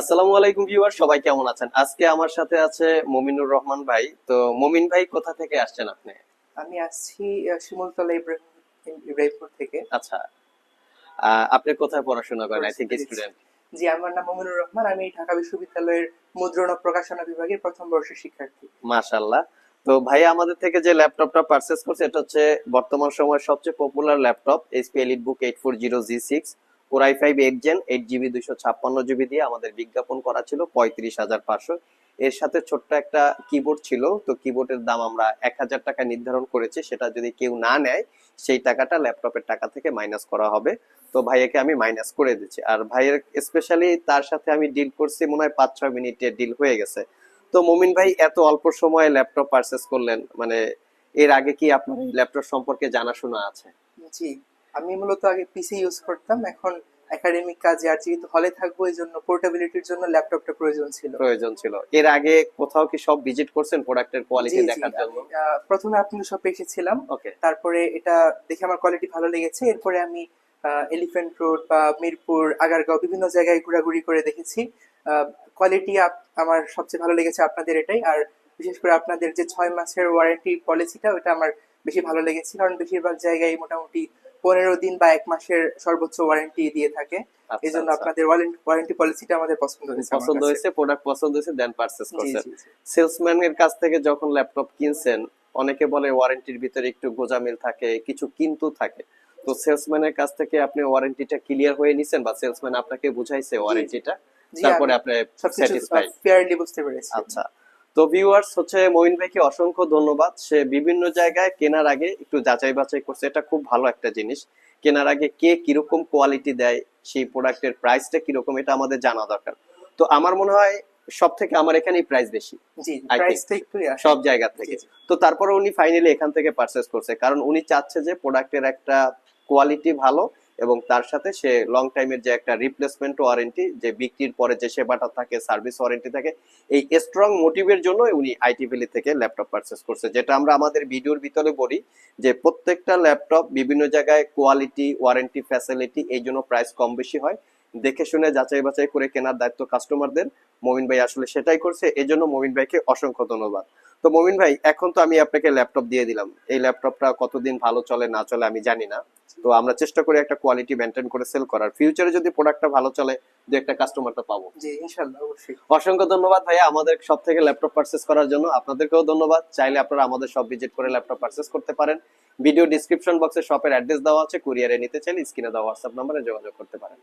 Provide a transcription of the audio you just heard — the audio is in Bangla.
আসসালামু আলাইকুম ভিউয়ার সবাই কেমন আছেন? আজকে আমার সাথে আছে মমিনুর রহমান ভাই। তো মমিন ভাই কোথা থেকে আসছেন আপনি? আমি আসছি শিমুলতলা ইব্রাহিম ইব্রাহিমপুর থেকে। আচ্ছা। আপনি কোথায় পড়াশোনা করেন? আই পড়াশোনা স্টুডেন্ট জি আমার নাম মমিনুর রহমান। আমি ঢাকা বিশ্ববিদ্যালয়ের মুদ্রণ ও প্রকাশনা বিভাগের প্রথম বর্ষের শিক্ষার্থী। মাশাআল্লাহ। তো ভাই আমাদের থেকে যে ল্যাপটপটা পারচেজ করছে এটা হচ্ছে বর্তমান সময়ের সবচেয়ে popular laptop HP elite book eight four zero G six core i five eight gen eight GB দুইশো ছাপ্পান্ন জিবি দিয়ে আমাদের বিজ্ঞাপন করা ছিল পঁয়ত্রিশ হাজার পাঁচশো। এর সাথে ছোট্ট একটা কিবোর্ড ছিল তো কিবোর্ডের দাম আমরা এক হাজার টাকা নির্ধারণ করেছি সেটা যদি কেউ না নেয় সেই টাকাটা ল্যাপটপের টাকা থেকে মাইনাস করা হবে। তো ভাইয়াকে আমি মাইনাস করে দিচ্ছি। আর ভাইয়ের স্পেশালি তার সাথে আমি ডিল করছি মনে হয় পাঁচ ছয় মিনিটের ডিল হয়ে গেছে। তো মমিন ভাই এত অল্প সময়ে ল্যাপটপ পারচেস করলেন মানে এর আগে কি আপনার ল্যাপটপ সম্পর্কে জানাশোনা আছে? জি। আমি মূলত আগে পিসি ইউজ করতাম এখন একাডেমিক কাজে আর যেহেতু হলে থাকব এই জন্য পোর্টেবিলিটির জন্য ল্যাপটপটা প্রয়োজন ছিল। প্রয়োজন ছিল। এর আগে কোথাও কি সব ভিজিট করছেন প্রোডাক্টের কোয়ালিটি দেখার জন্য? প্রথমে আপনি শপে এসেছিলাম। ওকে তারপরে এটা দেখে আমার কোয়ালিটি ভালো লেগেছে। এরপরে আমি এলিফ্যান্ট রোড বা মিরপুর আগারগাঁও বিভিন্ন জায়গায় ঘোরাঘুরি করে দেখেছি। কোয়ালিটি আমার সবচেয়ে ভালো লেগেছে আপনাদের এটাই। আর বিশেষ করে আপনাদের যে ছয় মাসের ওয়ারেন্টি পলিসিটা ওটা আমার বেশি ভালো লেগেছে। কারণ বেশিরভাগ জায়গায় মোটামুটি পনেরো দিন বা এক মাসের সর্বোচ্চ ওয়ারেন্টি দিয়ে থাকে। এই জন্য আপনাদের ওয়ারেন্টি পলিসিটা আমাদের পছন্দ হয়েছে আচ্ছা, পছন্দ হয়েছে প্রোডাক্ট পছন্দ হয়েছে দেন পারচেস করছেন। সেলসম্যান এর কাছ থেকে যখন ল্যাপটপ কিনছেন অনেকে বলে ওয়ারেন্টির ভিতরে একটু গোজামিল থাকে কিছু কিন্তু থাকে। তো সেলসম্যানের কাছ থেকে আপনি ওয়ারেন্টিটা ক্লিয়ার হয়ে নিছেন বা সেলসম্যান আপনাকে বুঝাইছে ওয়ারেন্টিটা তারপরে আপনি সবকিছু স্যাটিসফাই ফেয়ারলি বুঝতে পেরেছি। আচ্ছা। তো ভিউয়ার্স হচ্ছে মঈন ভাইকে অসংখ্য ধন্যবাদ। সে বিভিন্ন জায়গায় কেনার আগে একটু যাচাই বাছাই করছে। এটা খুব ভালো একটা জিনিস। কেনার আগে কে কীরকম কোয়ালিটি দেয় সেই প্রোডাক্টের প্রাইসটা কীরকম এটা আমাদের জানা দরকার। তো আমার মনে হয় সব থেকে আমার এখানেই প্রাইস বেশি। সব জায়গা থেকে। তো তারপরে উনি ফাইনালি এখান থেকে পারচেস করছে। কারণ উনি চাচ্ছে যে প্রোডাক্টের একটা কোয়ালিটি ভালো এবং তার সাথে সে লং টাইমের যে একটা রিপ্লেসমেন্ট ওয়ারেন্টি যে বিক্রির পরে যে সেবাটা থাকে সার্ভিস ওয়ারেন্টি থাকে, এই স্ট্রং মোটিভের জন্য উনি আইটি ভ্যালি থেকে ল্যাপটপ পারচেস করছে। যেটা আমরা আমাদের ভিডিওর ভিতরে বলি যে প্রত্যেকটা ল্যাপটপ বিভিন্ন জায়গায় কোয়ালিটি ওয়ারেন্টি ফ্যাসিলিটি এই জন্য প্রাইস কম বেশি হয়। দেখে শুনে যাচাই বাছাই করে কেনার দায়িত্ব কাস্টমারদের মমিন ভাই আসলে সেটাই করছে। এই জন্য মমিন ভাইকে অসংখ্য ধন্যবাদ। তো মমিন ভাই এখন তো আমি আপনাকে ল্যাপটপ দিয়ে দিলাম। এই ল্যাপটপটা কতদিন ভালো চলে না চলে আমি জানি না। তো আমরা চেষ্টা করি একটা কোয়ালিটি মেনটেন করে সেল করার। ফিউচারে যদি প্রোডাক্টটা ভালো চলে দু একটা কাস্টমার তো পাবো। জি ইনশাল্লাহ অবশ্যই। অসংখ্য ধন্যবাদ ভাইয়া আমাদের সব থেকে ল্যাপটপ পারচেস করার জন্য। আপনাদেরকেও ধন্যবাদ। চাইলে আপনারা আমাদের সব ভিজিট করে ল্যাপটপ পারচেস করতে পারেন। ভিডিও ডিসক্রিপশন বক্সে শপের অ্যাড্রেস দেওয়া আছে। কুরিয়ারে নিতে চাইলে স্ক্রিনে দেওয়া হোয়াটসঅ্যাপ নম্বরে যোগাযোগ করতে পারেন।